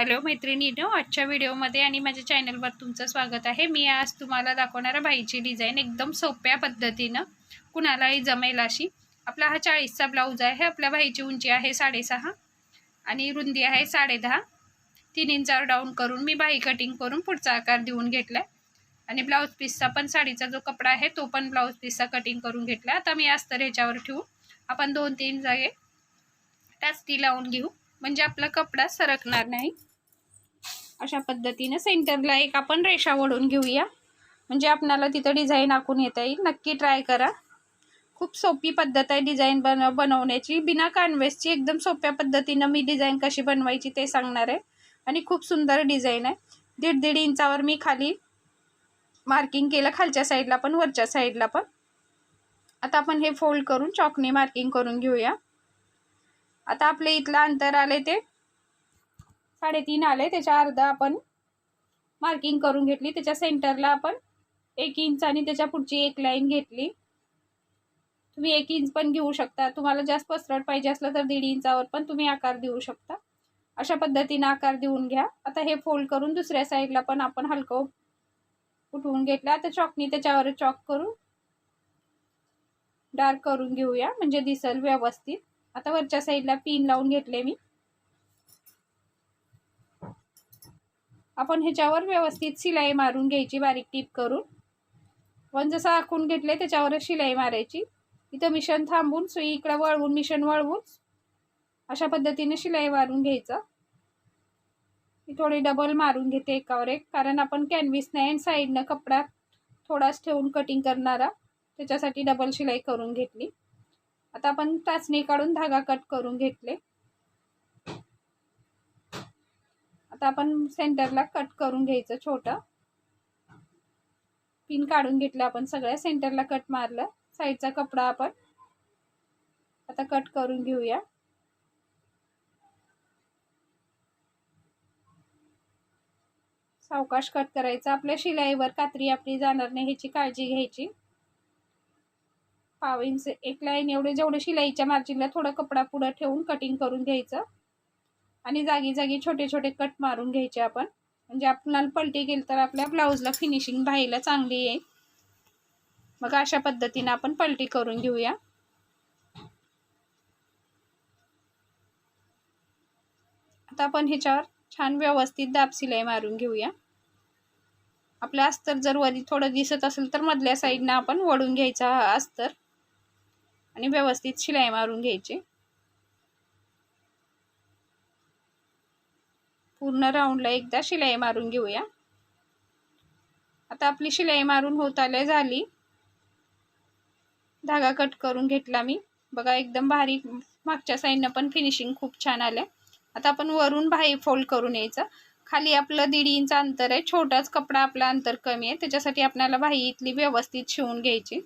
Hello मैत्रिणीनो आजच्या व्हिडिओमध्ये आणि माझ्या चॅनलवर तुमचं स्वागत आहे. मी आज तुम्हाला दाखवणार आहे बाईची डिझाईन एकदम सोप्या पद्धतीनं. कुणालाही जमेल अशी. आपला हा चाळीसचा ब्लाऊज आहे. आपल्या बाईची उंची आहे साडेसहा आणि रुंदी आहे साडेदहा. तीन इंचावर डाऊन करून मी बाई कटिंग करून पुढचा आकार देऊन घेतला आहे आणि ब्लाऊज पीसचा पण साडीचा जो कपडा आहे तो पण ब्लाऊज पीसचा कटिंग करून घेतला आता मी अस्तर ह्याच्यावर ठेवू. आपण दोन तीन जागे टाचटी लावून घेऊ. म्हणजे आपला कपडा सरकणार नाही. अशा पद्धतीने सेंटरला एक आपण रेषा ओढून घेऊया. म्हणजे आपणाला तिथं डिझाईन आखून येता येईल. नक्की ट्राय करा. खूप सोपी पद्धत आहे डिझाईन बन बनवण्याची. बिना कानवेसची एकदम सोप्या पद्धतीनं मी डिझाईन कशी बनवायची ते सांगणार आहे. आणि खूप सुंदर डिझाईन आहे. दीड दीड इंचावर मी खाली मार्किंग केलं खालच्या साईडला पण वरच्या साईडला पण. आता आपण हे फोल्ड करून चॉकने मार्किंग करून घेऊया. आता आपले इथलं अंतर आले ते साडेतीन आले त्याच्या अर्धा आपण मार्किंग करून घेतली. त्याच्या सेंटरला आपण एक इंच आणि त्याच्या पुढची एक लाईन घेतली. तुम्ही एक इंच पण घेऊ शकता. तुम्हाला जास्त पसरट पाहिजे असलं तर दीड इंचावर पण तुम्ही आकार देऊ शकता. अशा पद्धतीनं आकार देऊन घ्या. आता हे फोल्ड करून दुसऱ्या साईडला पण आपण हलकं उठवून घेतलं. आता चॉकनी त्याच्यावर चॉक करून डार्क करून घेऊया. म्हणजे दिसल व्यवस्थित. आता वरच्या साईडला पिन लावून घेतले मी. आपण ह्याच्यावर व्यवस्थित शिलाई मारून घ्यायची बारीक टीप करून. पण जसं आखून घेतले त्याच्यावरच शिलाई मारायची. इथं मिशन थांबून सुई इकडं वळवून मिशन वळवून अशा पद्धतीने शिलाई मारून घ्यायचं. मी थोडी डबल मारून घेते एकावर एक कारण आपण कॅनव्हिस नाही साईडनं कपडा थोडाच ठेवून कटिंग करणारा त्याच्यासाठी डबल शिलाई करून घेतली. आता आपण टाचणी काढून धागा कट करून घेतले. आता आपण सेंटरला कट करून घ्यायचं छोटं. पिन काढून घेतलं आपण सगळ्या सेंटरला कट मारलं. साईडचा कपडा आपण आता कट करून घेऊया. सावकाश कट करायचा. आपल्या शिलाईवर कात्री आपली जाणार नाही ह्याची काळजी घ्यायची. पाव इंच एक लाईन एवढे जेवढे शिलाईच्या मार्जिनला थोडा कपडा पुढं ठेवून कटिंग करून घ्यायचं. आणि जागी जागी छोटे छोटे कट मारून घ्यायचे आपण. म्हणजे आपल्याला पलटी केली तर आपल्या ब्लाऊजला फिनिशिंग बाईला चांगली येईल. मग अशा पद्धतीने आपण पलटी करून घेऊया. आता आपण ह्याच्यावर छान व्यवस्थित दाब शिलाई मारून घेऊया. आपलं अस्तर जर वरी थोडं दिसत असेल तर मधल्या साईडनं आपण वळून घ्यायचा अस्तर. आणि व्यवस्थित शिलाई मारून घ्यायची. पूर्ण राऊंडला एकदा शिलाई मारून घेऊया. आता आपली शिलाई मारून होत आल्या झाली. धागा कट करून घेतला मी. बघा एकदम भारी मागच्या साईडनं पण फिनिशिंग खूप छान आलं आता आपण वरून बाही फोल्ड करून यायचं. खाली आपलं दीड इंच अंतर आहे. छोटाच कपडा आपला अंतर कमी आहे. त्याच्यासाठी आपल्याला भाई इथली व्यवस्थित शिवून घ्यायची.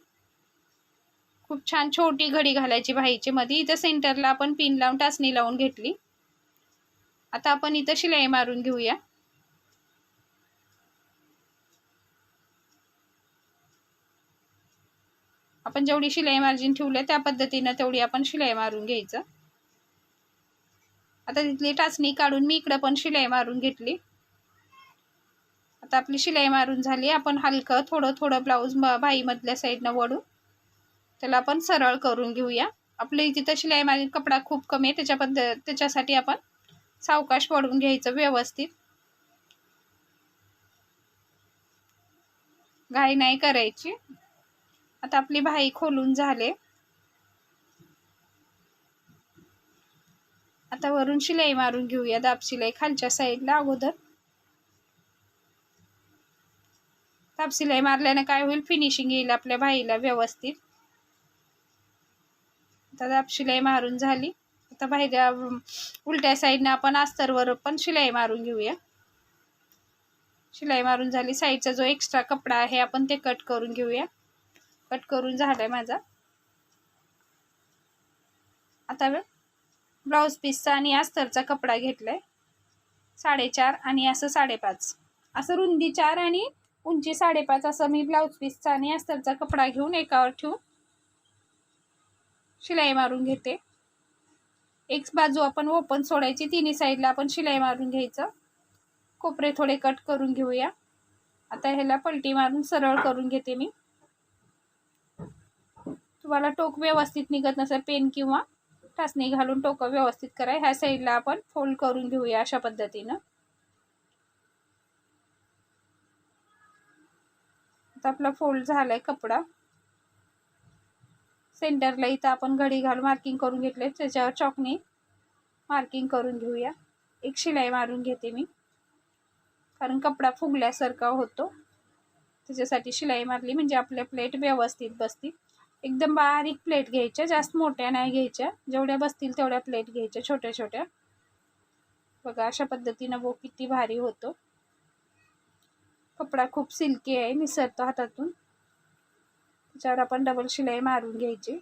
खूप छान छोटी घडी घालायची भाईची मध्ये इथं सेंटरला आपण पिन लावून टाचणी लावून घेतली. आता आपण इथं शिलाई मारून घेऊया. आपण जेवढी शिलाई मार्जिन ठेवले त्या पद्धतीनं तेवढी आपण शिलाई मारून घ्यायचं. आता तिथली टाचणी काढून मी इकडं पण शिलाई मारून घेतली. आता आपली शिलाई मारून झाली. आपण हलकं थोडं थोडं ब्लाऊज बाईमधल्या साईडनं वळून त्याला आपण सरळ करून घेऊया. आपली तिथं शिलाई मारून कपडा खूप कमी आहे. त्याच्या पद्ध त्याच्यासाठी आपण सावकाश पडून घ्यायचं व्यवस्थित. घाई नाही करायची. आता आपली भाई खोलून झाले. आता वरून शिलाई मारून घेऊया दाब शिलाई खालच्या साईडला अगोदर. दाब शिलाई मारल्याने काय होईल? फिनिशिंग येईल आपल्या भाईला व्यवस्थित. आता दाब शिलाई मारून झाली. आता बाहेर उलट्या साईडनं आपण अस्तरवर पण शिलाई मारून घेऊया. शिलाई मारून झाली. साईडचा जो एक्स्ट्रा कपडा आहे आपण ते कट करून घेऊया. कट करून झालाय माझा. आता ब्लाऊज पीसचा आणि अस्तरचा कपडा घेतलाय. साडेचार आणि असं साडेपाच. असं रुंदी चार आणि उंची साडेपाच असं मी ब्लाऊज पीसचा आणि अस्तरचा कपडा घेऊन एकावर ठेवून शिलाई मारून घेते. एक बाजू आपण ओपन सोडायची तिन्ही साईडला आपण शिलाई मारून घ्यायचं. कोपरे थोडे कट करून घेऊया. आता ह्याला पलटी मारून सरळ करून घेते मी. तुम्हाला टोक व्यवस्थित निघत नसेल पेन किंवा टाचणी घालून टोकं व्यवस्थित करा ह्या साईडला आपण फोल्ड करून घेऊया अशा पद्धतीनं. आता आपला फोल्ड झालाय कपडा. सेंटरला इथं आपण घडी घालून मार्किंग करून घेतले त्याच्यावर चॉकने मार्किंग करून घेऊया. एक शिलाई मारून घेते मी. कारण कपडा फुगल्यासारखा होतो. त्याच्यासाठी शिलाई मारली म्हणजे आपल्या प्लेट व्यवस्थित बसतील. एकदम बारीक प्लेट घ्यायच्या जास्त मोठ्या नाही घ्यायच्या. जेवढ्या बसतील तेवढ्या प्लेट घ्यायच्या छोट्या छोट्या. बघा अशा पद्धतीनं बो किती भारी होतो. कपडा खूप सिल्की आहे निसरतो हातातून. त्याच्यावर आपण डबल शिलाई मारून घ्यायची.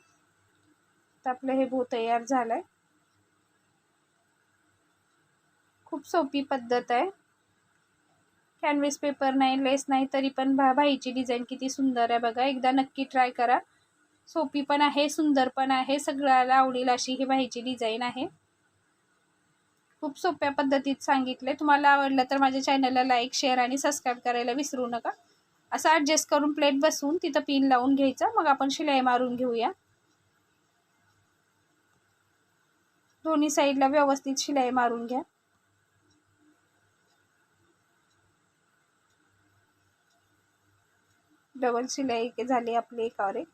तर आपलं हे भू तयार झालंय. खूप सोपी पद्धत आहे. कॅनव्हस पेपर नाही लेस नाही तरी पण भा भाईची डिझाईन किती सुंदर आहे बघा. एकदा नक्की ट्राय करा. सोपी पण आहे सुंदर पण आहे. सगळ्याला आवडेल अशी ही भाईची डिझाईन आहे. खूप सोप्या पद्धतीत सांगितले तुम्हाला आवडलं तर माझ्या चॅनलला लाईक शेअर आणि सबस्क्राईब करायला विसरू नका. असं ॲडजस्ट करून प्लेट बसवून तिथं पिन लावून घ्यायचं. मग आपण शिलाई मारून घेऊया. दोन्ही साईडला व्यवस्थित शिलाई मारून घ्या. डबल शिलाई झाली आपली एकावर एक.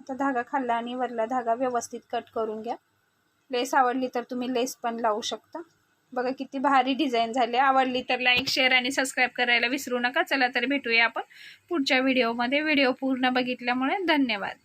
आता धागा खाल्ला आणि वरला धागा व्यवस्थित कट करून घ्या. लेस आवडली तर तुम्ही लेस पण लावू शकता. बघा किती भारी डिझाईन झाली. आवडली तर लाईक शेअर आणि सबस्क्राईब करायला विसरू नका. चला तर भेटूया आपण पुढच्या व्हिडिओमध्ये व्हिडिओ पूर्ण बघितल्यामुळे धन्यवाद.